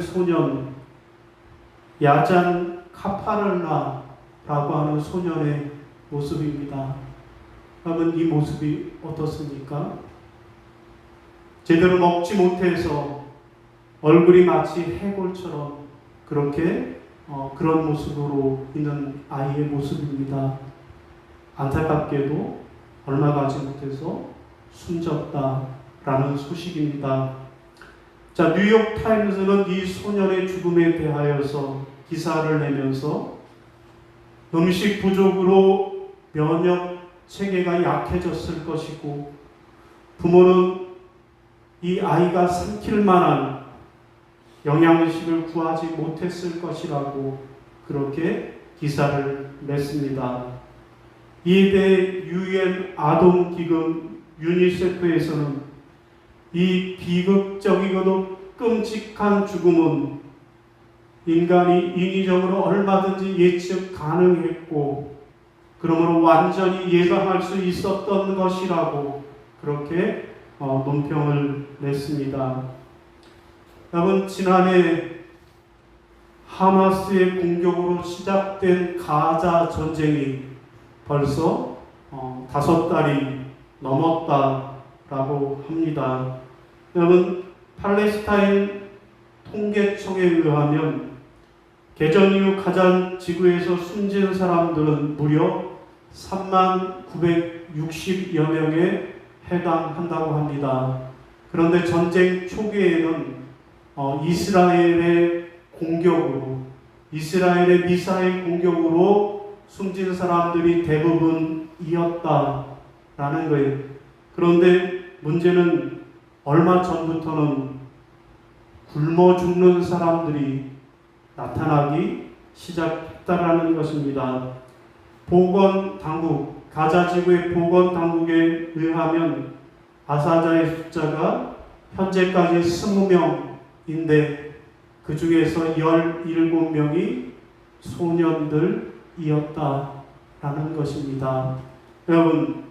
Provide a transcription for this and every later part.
소년 야잔 카파르나라고 하는 소년의 모습입니다. 그러면 이 모습이 어떻습니까? 제대로 먹지 못해서 얼굴이 마치 해골처럼 그렇게 어, 그런 모습으로 있는 아이의 모습입니다. 안타깝게도 얼마 가지 못해서 숨졌다라는 소식입니다. 자, 뉴욕 타임즈는 이 소년의 죽음에 대하여서 기사를 내면서 음식 부족으로 면역 체계가 약해졌을 것이고 부모는 이 아이가 삼킬 만한 영양식을 구하지 못했을 것이라고 그렇게 기사를 냈습니다. 이에 대해 유엔 아동기금 유니세프에서는 이 비극적이고도 끔찍한 죽음은 인간이 인위적으로 얼마든지 예측 가능했고 그러므로 완전히 예방할 수 있었던 것이라고 그렇게 어, 논평을 냈습니다. 여러분 지난해 하마스의 공격으로 시작된 가자 전쟁이 벌써 어, 다섯 달이 넘었다라고 합니다. 여러분 팔레스타인 통계청에 의하면 개전 이후 가장 지구에서 숨진 사람들은 무려 3만 960여 명에 해당한다고 합니다. 그런데 전쟁 초기에는 어, 이스라엘의 공격으로 이스라엘의 미사일 공격으로 숨진 사람들이 대부분이었다라는 거예요. 그런데 문제는 얼마 전부터는 굶어 죽는 사람들이 나타나기 시작했다라는 것입니다. 보건 당국, 가자 지구의 보건 당국에 의하면 아사자의 숫자가 현재까지 20명인데 그 중에서 17명이 소년들이었다라는 것입니다. 여러분,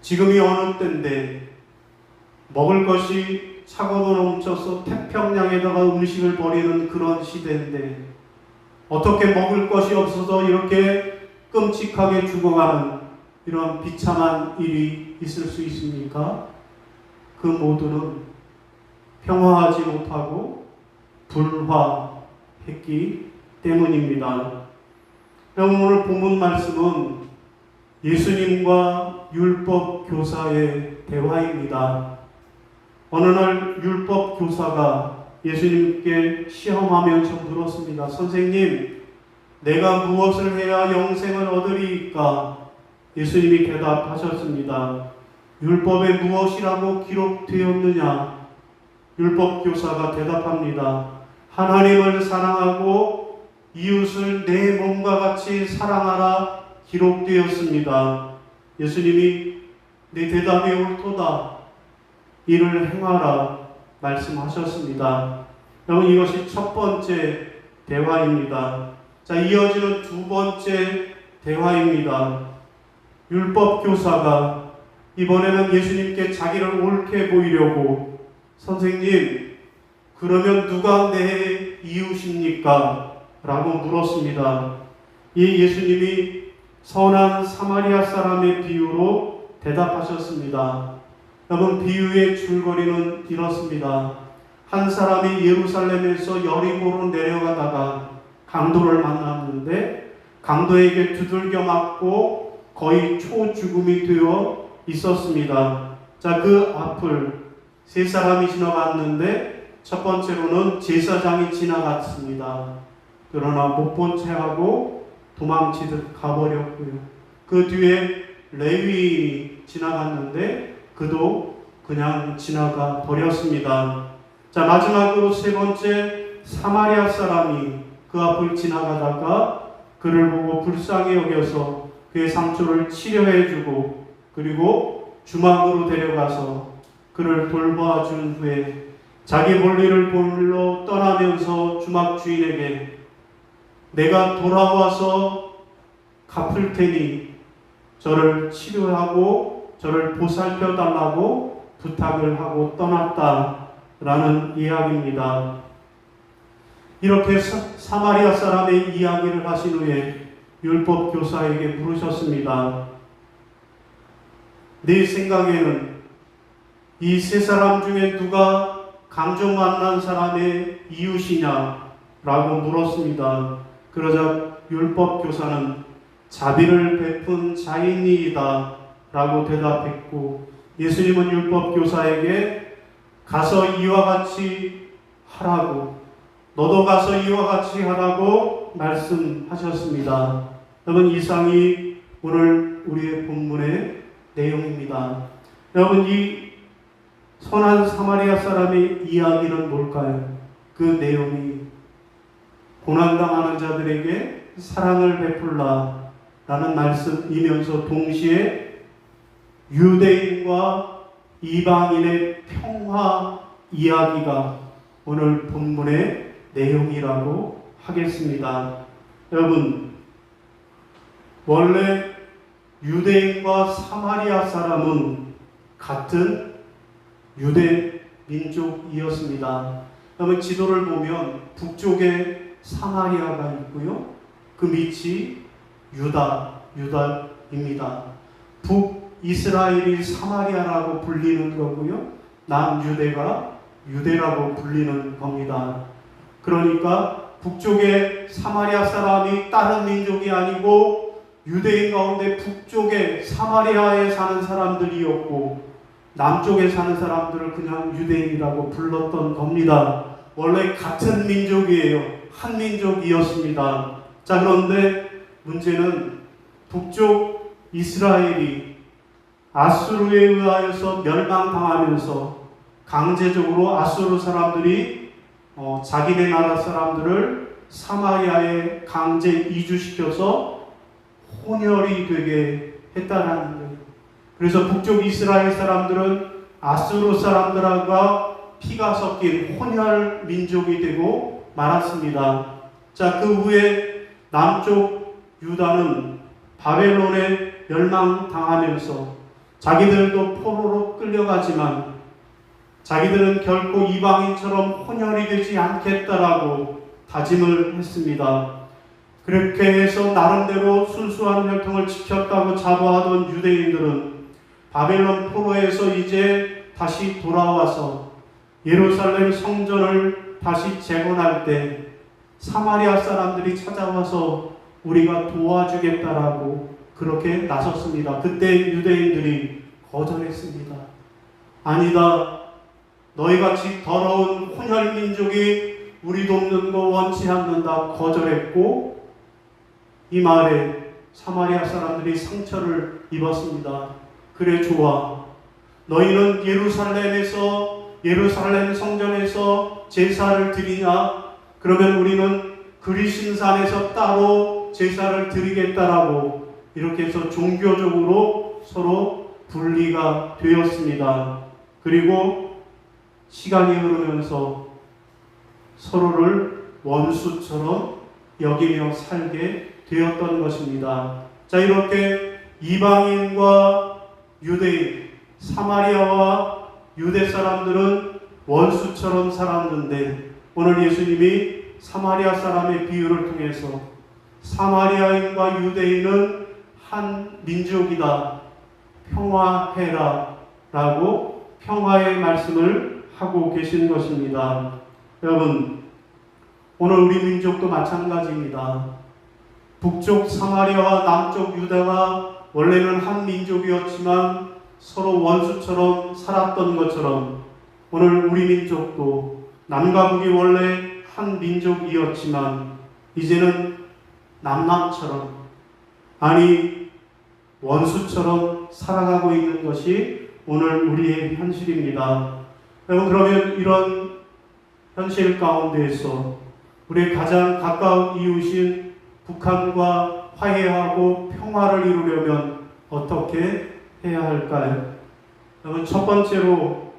지금이 어느 때인데 먹을 것이 차고도 넘쳐서 태평양에다가 음식을 버리는 그런 시대인데 어떻게 먹을 것이 없어서 이렇게 끔찍하게 죽어가는 이런 비참한 일이 있을 수 있습니까? 그 모두는 평화하지 못하고 불화했기 때문입니다. 여러분 오늘 본문 말씀은 예수님과 율법 교사의 대화입니다. 어느 날 율법 교사가 예수님께 시험하면서 물었습니다. 선생님, 내가 무엇을 해야 영생을 얻으리까? 예수님이 대답하셨습니다. 율법에 무엇이라고 기록되었느냐? 율법 교사가 대답합니다. 하나님을 사랑하고 이웃을 내 몸과 같이 사랑하라 기록되었습니다. 예수님이 내 대답이 옳도다. 이를 행하라 말씀하셨습니다. 여러분 이것이 첫 번째 대화입니다. 자 이어지는 두 번째 대화입니다. 율법 교사가 이번에는 예수님께 자기를 옳게 보이려고 선생님 그러면 누가 내 이웃입니까? 라고 물었습니다. 이 예수님이 선한 사마리아 사람의 비유로 대답하셨습니다. 여러분 비유의 줄거리는 이렇습니다. 한 사람이 예루살렘에서 여리고로 내려가다가 강도를 만났는데 강도에게 두들겨 맞고 거의 초죽음이 되어 있었습니다. 자, 그 앞을 세 사람이 지나갔는데 첫 번째로는 제사장이 지나갔습니다. 그러나 못 본 채 하고 도망치듯 가버렸고요. 그 뒤에 레위 지나갔는데 그도 그냥 지나가 버렸습니다. 자, 마지막으로 세 번째 사마리아 사람이 그 앞을 지나가다가 그를 보고 불쌍히 여겨서 그의 상처를 치료해 주고 그리고 주막으로 데려가서 그를 돌봐 준 후에 자기 볼일을 볼로 떠나면서 주막 주인에게 내가 돌아와서 갚을 테니 저를 치료하고 저를 보살펴 달라고 부탁을 하고 떠났다라는 이야기입니다. 이렇게 사, 사마리아 사람의 이야기를 하신 후에 율법 교사에게 물으셨습니다. 네 생각에는 이 세 사람 중에 누가 강조 만난 사람의 이웃이냐? 라고 물었습니다. 그러자 율법 교사는 자비를 베푼 자인이다 라고 대답했고 예수님은 율법 교사에게 가서 이와 같이 하라고 너도 가서 이와 같이 하라고 말씀하셨습니다. 여러분 이상이 오늘 우리의 본문의 내용입니다. 여러분 이 선한 사마리아 사람의 이야기는 뭘까요? 그 내용이 고난당하는 자들에게 사랑을 베풀라 라는 말씀이면서 동시에 유대인과 이방인의 평화 이야기가 오늘 본문의 내용이라고 하겠습니다. 여러분, 원래 유대인과 사마리아 사람은 같은 유대 민족이었습니다. 그러면 지도를 보면 북쪽에 사마리아가 있고요. 그 밑이 유다, 유다입니다. 북 이스라엘이 사마리아라고 불리는 거고요. 남유대가 유대라고 불리는 겁니다. 그러니까 북쪽에 사마리아 사람이 다른 민족이 아니고 유대인 가운데 북쪽에 사마리아에 사는 사람들이었고 남쪽에 사는 사람들을 그냥 유대인이라고 불렀던 겁니다. 원래 같은 민족이에요. 한 민족이었습니다. 자, 그런데 문제는 북쪽 이스라엘이 아수르에 의하여서 멸망당하면서 강제적으로 아수르 사람들이 어, 자기네 나라 사람들을 사마리아에 강제 이주시켜서 혼혈이 되게 했다라는 거예요. 그래서 북쪽 이스라엘 사람들은 아수르 사람들과 피가 섞인 혼혈 민족이 되고 말았습니다. 자, 그 후에 남쪽 유다는 바벨론에 멸망당하면서 자기들도 포로로 끌려가지만 자기들은 결코 이방인처럼 혼혈이 되지 않겠다라고 다짐을 했습니다. 그렇게 해서 나름대로 순수한 혈통을 지켰다고 자부하던 유대인들은 바벨론 포로에서 이제 다시 돌아와서 예루살렘 성전을 다시 재건할 때 사마리아 사람들이 찾아와서 우리가 도와주겠다라고 그렇게 나섰습니다. 그때 유대인들이 거절했습니다. 아니다. 너희같이 더러운 혼혈 민족이 우리 돕는 거 원치 않는다 거절했고 이 말에 사마리아 사람들이 상처를 입었습니다. 그래 좋아. 너희는 예루살렘에서 예루살렘 성전에서 제사를 드리냐? 그러면 우리는 그리신 산에서 따로 제사를 드리겠다라고 이렇게 해서 종교적으로 서로 분리가 되었습니다. 그리고 시간이 흐르면서 서로를 원수처럼 여기며 살게 되었던 것입니다. 자, 이렇게 이방인과 유대인, 사마리아와 유대 사람들은 원수처럼 살았는데 오늘 예수님이 사마리아 사람의 비유를 통해서 사마리아인과 유대인은 한 민족이다. 평화해라. 라고 평화의 말씀을 하고 계신 것입니다. 여러분, 오늘 우리 민족도 마찬가지입니다. 북쪽 사마리아와 남쪽 유다가 원래는 한 민족이었지만 서로 원수처럼 살았던 것처럼 오늘 우리 민족도 남과 북이 원래 한 민족이었지만 이제는 남남처럼 아니 원수처럼 살아가고 있는 것이 오늘 우리의 현실입니다. 여러분 그러면 이런 현실 가운데에서 우리의 가장 가까운 이웃인 북한과 화해하고 평화를 이루려면 어떻게 해야 할까요? 여러분 첫 번째로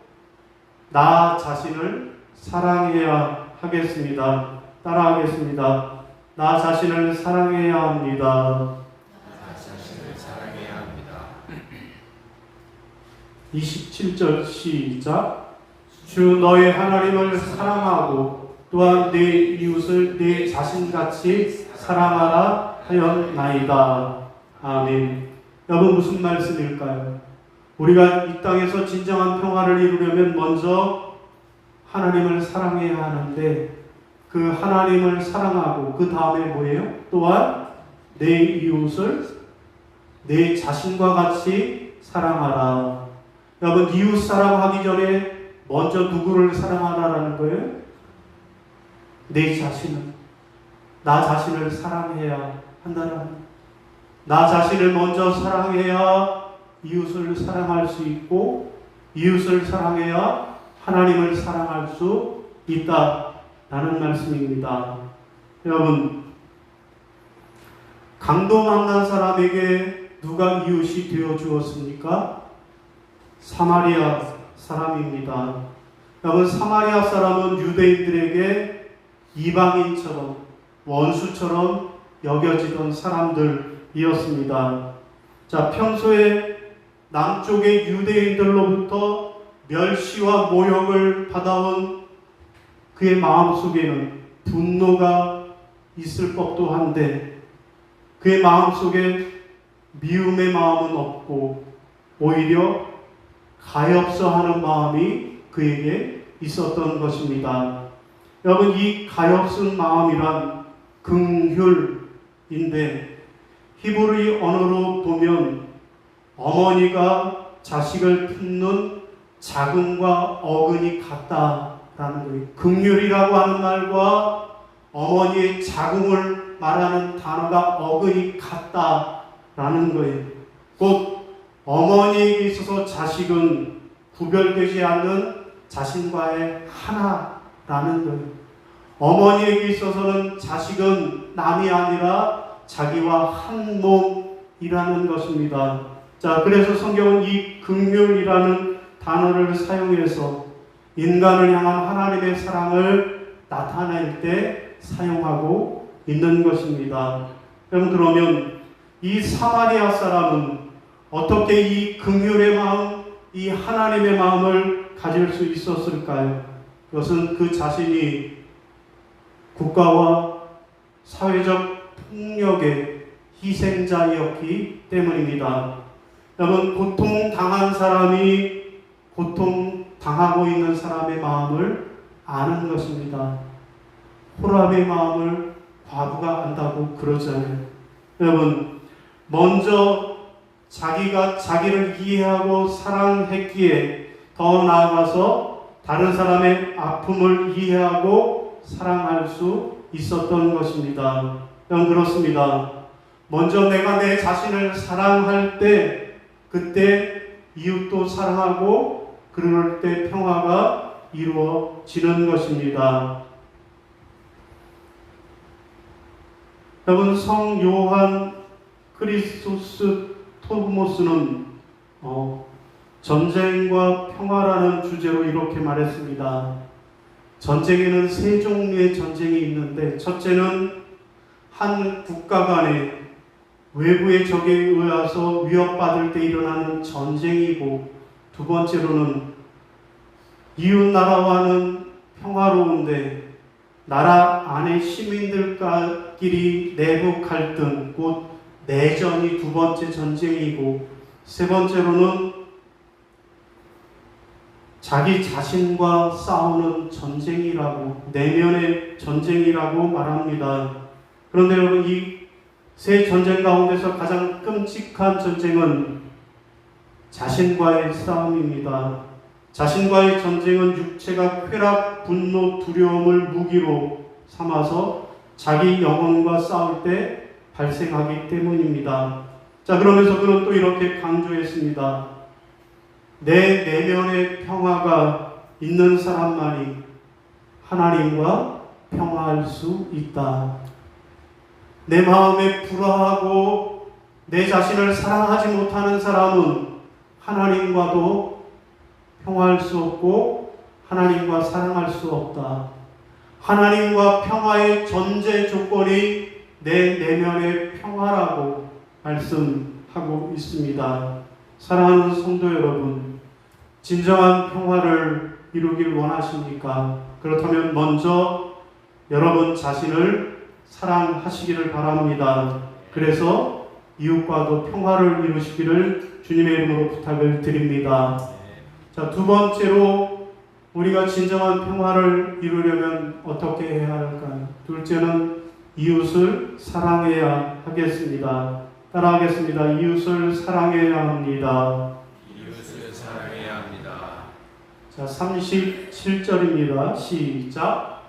나 자신을 사랑해야 하겠습니다. 따라하겠습니다. 나 자신을 사랑해야 합니다. 자신을 사랑해야 합니다. 27절 시작. 주 너의 하나님을 사랑하고 또한 내 이웃을 내 자신같이 사랑하라 하였나이다. 아멘. 여러분 무슨 말씀일까요? 우리가 이 땅에서 진정한 평화를 이루려면 먼저 하나님을 사랑해야 하는데 그 하나님을 사랑하고 그 다음에 뭐예요? 또한 내 이웃을 내 자신과 같이 사랑하라. 여러분 이웃 사랑하기 전에 먼저 누구를 사랑하라라는 거예요? 내 자신을 나 자신을 사랑해야 한다는 나 자신을 먼저 사랑해야 이웃을 사랑할 수 있고 이웃을 사랑해야 하나님을 사랑할 수 있다 라는 말씀입니다. 여러분 강도 만난 사람에게 누가 이웃이 되어 주었습니까? 사마리아 사람입니다. 여러분 사마리아 사람은 유대인들에게 이방인처럼 원수처럼 여겨지던 사람들이었습니다. 자, 평소에 남쪽의 유대인들로부터 멸시와 모욕을 받아온 그의 마음속에는 분노가 있을 법도 한데 그의 마음속에 미움의 마음은 없고 오히려 가엾어하는 마음이 그에게 있었던 것입니다. 여러분 이 가엾은 마음이란 긍휼인데 히브리 언어로 보면 어머니가 자식을 품는 자궁과 어근이 같다라는 거예요. 긍휼이라고 하는 말과 어머니의 자궁을 말하는 단어가 어근이 같다라는 거예요. 곧 어머니에게 있어서 자식은 구별되지 않는 자신과의 하나라는 거예요. 어머니에게 있어서는 자식은 남이 아니라 자기와 한 몸이라는 것입니다. 자, 그래서 성경은 이 긍휼이라는 단어를 사용해서 인간을 향한 하나님의 사랑을 나타낼 때 사용하고 있는 것입니다. 여러분 그러면 이 사마리아 사람은 어떻게 이 긍휼의 마음, 이 하나님의 마음을 가질 수 있었을까요? 그것은 그 자신이 국가와 사회적 폭력의 희생자였기 때문입니다. 여러분, 고통 당한 사람이 고통 당하고 있는 사람의 마음을 아는 것입니다. 호랍의 마음을 과부가 안다고 그러잖아요. 여러분, 먼저 자기가 자기를 이해하고 사랑했기에 더 나아가서 다른 사람의 아픔을 이해하고 사랑할 수 있었던 것입니다. 여러분 그렇습니다. 먼저 내가 내 자신을 사랑할 때 그때 이웃도 사랑하고 그럴 때 평화가 이루어지는 것입니다. 여러분 성 요한 크리스토스 토브모스는 어, 전쟁과 평화라는 주제로 이렇게 말했습니다. 전쟁에는 세 종류의 전쟁이 있는데 첫째는 한 국가 간에 외부의 적에 의해서 위협받을 때 일어나는 전쟁이고 두 번째로는 이웃 나라와는 평화로운데 나라 안의 시민들끼리 내부 갈등 곧 내전이 두 번째 전쟁이고 세 번째로는 자기 자신과 싸우는 전쟁이라고 내면의 전쟁이라고 말합니다. 그런데 여러분 이 세 전쟁 가운데서 가장 끔찍한 전쟁은 자신과의 싸움입니다. 자신과의 전쟁은 육체가 쾌락, 분노, 두려움을 무기로 삼아서 자기 영혼과 싸울 때 발생하기 때문입니다. 자, 그러면서 그는 또 이렇게 강조했습니다. 내 내면의 평화가 있는 사람만이 하나님과 평화할 수 있다. 내 마음에 불화하고 내 자신을 사랑하지 못하는 사람은 하나님과도 평화할 수 없고 하나님과 사랑할 수 없다. 하나님과 평화의 전제 조건이 내 내면의 평화라고 말씀하고 있습니다. 사랑하는 성도 여러분, 진정한 평화를 이루길 원하십니까? 그렇다면 먼저 여러분 자신을 사랑하시기를 바랍니다. 그래서 이웃과도 평화를 이루시기를 주님의 이름으로 부탁을 드립니다. 자, 두 번째로 우리가 진정한 평화를 이루려면 어떻게 해야 할까요? 둘째는 이웃을 사랑해야 하겠습니다. 따라하겠습니다. 이웃을 사랑해야 합니다. 이웃을 사랑해야 합니다. 자, 37절입니다. 시작.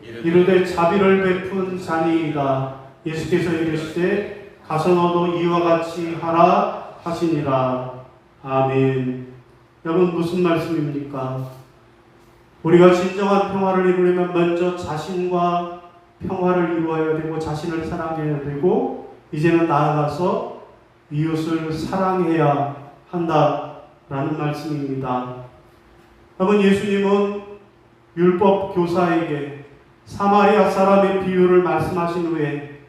이르되 자비를 베푼 자니이다. 예수께서 이르시되 가서 너도 이와 같이 하라 하시니라. 아멘. 여러분 무슨 말씀입니까? 우리가 진정한 평화를 이루려면 먼저 자신과 평화를 이루어야 되고 자신을 사랑해야 되고 이제는 나아가서 이웃을 사랑해야 한다라는 말씀입니다. 여러분 예수님은 율법 교사에게 사마리아 사람의 비유를 말씀하신 후에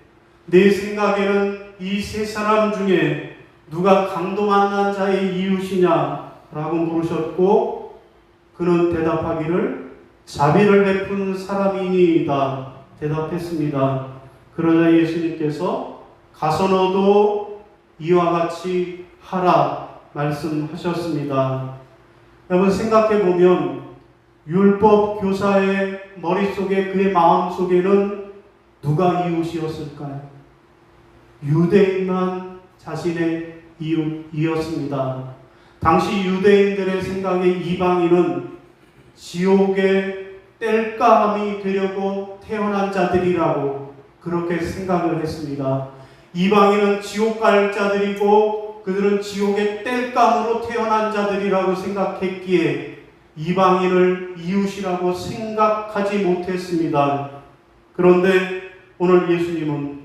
내 생각에는 이 세 사람 중에 누가 강도 만난 자의 이웃이냐라고 물으셨고 그는 대답하기를 자비를 베푼 사람이니이다 대답했습니다. 그러자 예수님께서 가서 너도 이와 같이 하라 말씀하셨습니다. 여러분 생각해 보면 율법 교사의 머릿속에 그의 마음속에는 누가 이웃이었을까요? 유대인만 자신의 이웃이었습니다. 당시 유대인들의 생각에 이방인은 지옥의 뗄감이 되려고 태어난 자들이라고 그렇게 생각을 했습니다. 이방인은 지옥 갈 자들이고 그들은 지옥의 뗄감으로 태어난 자들이라고 생각했기에 이방인을 이웃이라고 생각하지 못했습니다. 그런데 오늘 예수님은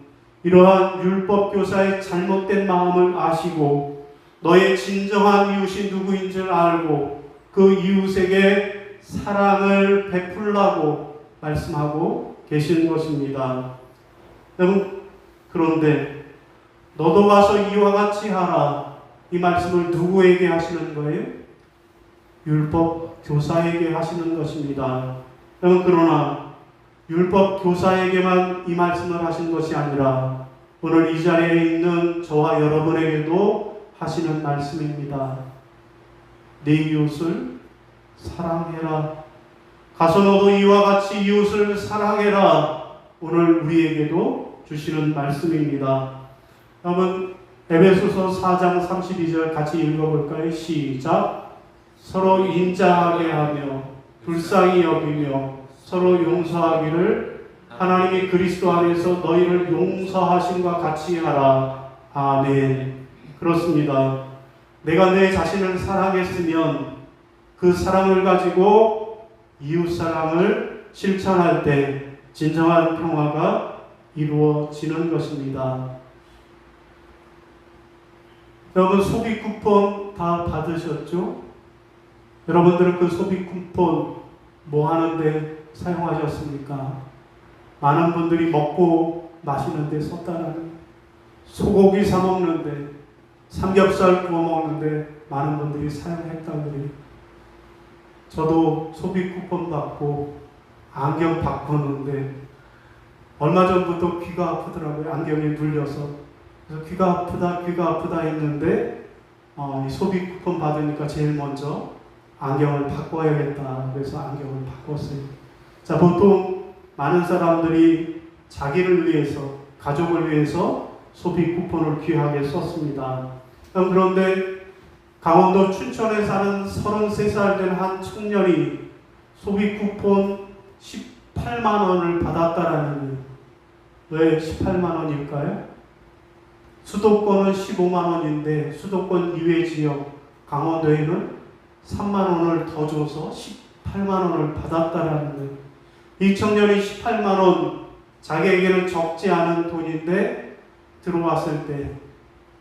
이러한 율법 교사의 잘못된 마음을 아시고 너의 진정한 이웃이 누구인 줄 알고 그 이웃에게 사랑을 베풀라고 말씀하고 계신 것입니다. 여러분 그런데 너도 가서 이와 같이 하라 이 말씀을 누구에게 하시는 거예요? 율법 교사에게 하시는 것입니다. 여러분 그러나 율법 교사에게만 이 말씀을 하신 것이 아니라 오늘 이 자리에 있는 저와 여러분에게도 하시는 말씀입니다. 내 이웃을 사랑해라. 가서 너도 이와 같이 이웃을 사랑해라. 오늘 우리에게도 주시는 말씀입니다. 여러분 에베소서 4장 32절 같이 읽어볼까요? 시작. 서로 인자하게 하며 불쌍히 여기며 서로 용서하기를 하나님이 그리스도 안에서 너희를 용서하심과 같이 하라. 아멘. 그렇습니다. 내가 내 자신을 사랑했으면 그 사랑을 가지고 이웃 사랑을 실천할 때 진정한 평화가 이루어지는 것입니다. 여러분 소비 쿠폰 다 받으셨죠? 여러분들은 그 소비 쿠폰 뭐 하는데 사용하셨습니까? 많은 분들이 먹고 마시는데 썼다는 소고기 사 먹는데 삼겹살 구워 먹는데 많은 분들이 사용했다고. 저도 소비 쿠폰 받고 안경 바꾸는데 얼마 전부터 귀가 아프더라고요. 안경에 눌려서. 그래서 귀가 아프다, 귀가 아프다 했는데 어, 이 소비 쿠폰 받으니까 제일 먼저 안경을 바꿔야겠다. 그래서 안경을 바꿨어요. 자, 보통 많은 사람들이 자기를 위해서, 가족을 위해서 소비 쿠폰을 귀하게 썼습니다. 그런데 강원도 춘천에 사는 33살 된 한 청년이 소비 쿠폰 18만 원을 받았다라는. 왜 18만 원일까요? 수도권은 15만 원인데 수도권 이외 지역 강원도에는 3만 원을 더 줘서 18만 원을 받았다라는. 이 청년이 18만 원 자기에게는 적지 않은 돈인데 들어왔을 때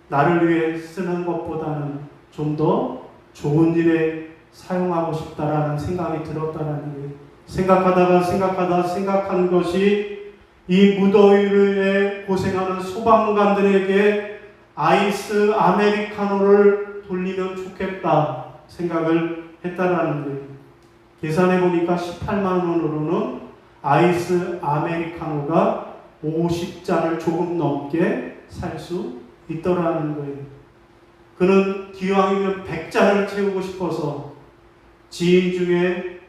나를 위해 쓰는 것보다는 좀 더 좋은 일에 사용하고 싶다라는 생각이 들었다라는 거예요. 생각하다가 생각하다 생각한 것이 이 무더위에 고생하는 소방관들에게 아이스 아메리카노를 돌리면 좋겠다 생각을 했다라는 거예요. 계산해 보니까 18만 원으로는 아이스 아메리카노가 50잔을 조금 넘게 살 수 있더라는 거예요. 그는 기왕이면 100잔을 채우고 싶어서 지인 중에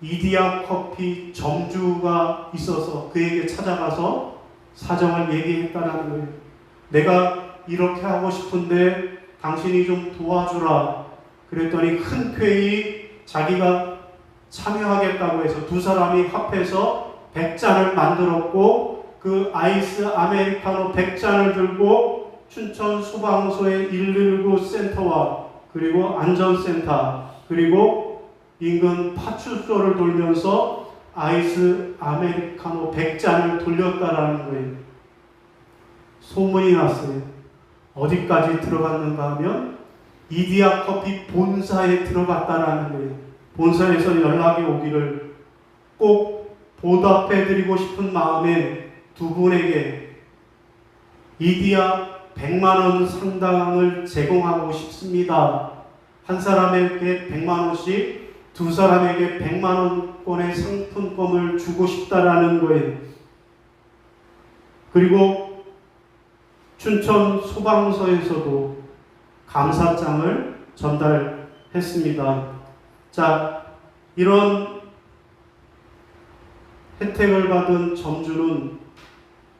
이디야 커피 점주가 있어서 그에게 찾아가서 사정을 얘기했다는 거예요. 내가 이렇게 하고 싶은데 당신이 좀 도와주라. 그랬더니 흔쾌히 자기가 참여하겠다고 해서 두 사람이 합해서 100잔을 만들었고 그 아이스 아메리카노 100잔을 들고 춘천 소방서의 119 센터와 그리고 안전센터 그리고 인근 파출소를 돌면서 아이스 아메리카노 100잔을 돌렸다라는 거예요. 소문이 났어요. 어디까지 들어갔는가 하면 이디야 커피 본사에 들어갔다라는 거예요. 본사에서 연락이 오기를 꼭 보답해드리고 싶은 마음에 두 분에게 이디야 100만 원 상당을 제공하고 싶습니다. 한 사람에게 100만 원씩 두 사람에게 100만 원권의 상품권을 주고 싶다라는 거예요. 그리고 춘천 소방서에서도 감사장을 전달했습니다. 자, 이런 혜택을 받은 점주는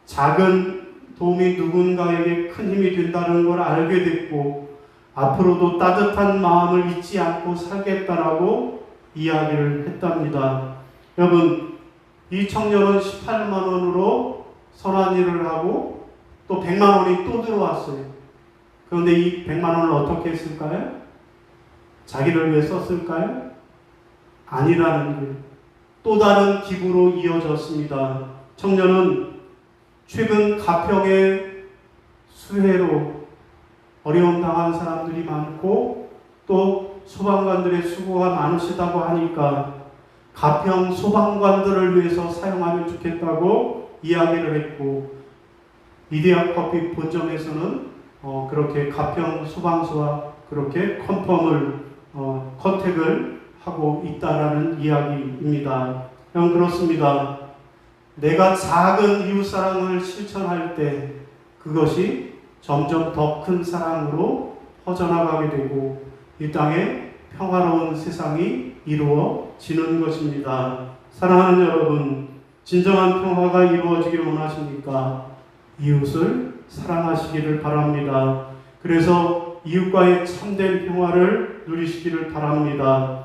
작은 도움이 누군가에게 큰 힘이 된다는 걸 알게 됐고 앞으로도 따뜻한 마음을 잊지 않고 살겠다라고 이야기를 했답니다. 여러분, 이 청년은 18만 원으로 선한 일을 하고 또 100만 원이 또 들어왔어요. 그런데 이 100만 원을 어떻게 했을까요? 자기를 위해 썼을까요? 아니라는 거예요. 또 다른 기부로 이어졌습니다. 청년은 최근 가평의 수해로 어려움 당한 사람들이 많고 또 소방관들의 수고가 많으시다고 하니까 가평 소방관들을 위해서 사용하면 좋겠다고 이야기를 했고 이데아 커피 본점에서는 어, 그렇게 가평 소방서와 그렇게 컨펌을 어, 컨택을 하고 있다라는 이야기입니다. 형 그렇습니다. 내가 작은 이웃 사랑을 실천할 때 그것이 점점 더 큰 사랑으로 퍼져나가게 되고 이 땅에 평화로운 세상이 이루어지는 것입니다. 사랑하는 여러분, 진정한 평화가 이루어지길 원하십니까? 이웃을 사랑하시기를 바랍니다. 그래서 이웃과의 참된 평화를 누리시기를 바랍니다.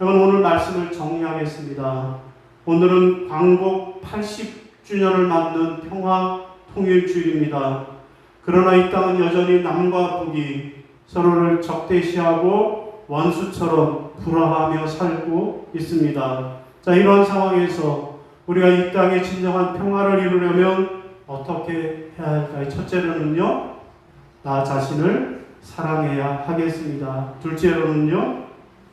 여러분 오늘 말씀을 정리하겠습니다. 오늘은 광복 80주년을 맞는 평화 통일주일입니다. 그러나 이 땅은 여전히 남과 북이 서로를 적대시하고 원수처럼 불화하며 살고 있습니다. 자, 이런 상황에서 우리가 이 땅에 진정한 평화를 이루려면 어떻게 해야 할까요? 첫째로는요, 나 자신을 사랑해야 하겠습니다. 둘째로는요,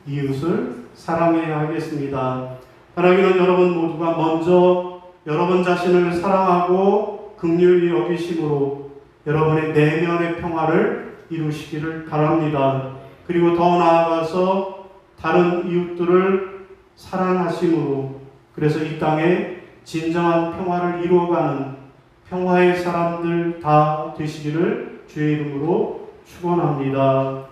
이웃을 사랑해야 하겠습니다. 바라기는 여러분 모두가 먼저 여러분 자신을 사랑하고 극률히 여기심으로 여러분의 내면의 평화를 이루시기를 바랍니다. 그리고 더 나아가서 다른 이웃들을 사랑하심으로 그래서 이 땅에 진정한 평화를 이루어가는 평화의 사람들 다 되시기를 주의 이름으로 축원합니다.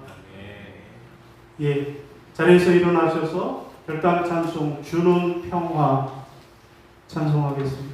예, 자리에서 일어나셔서 별당 찬송 주는 평화 찬송하겠습니다.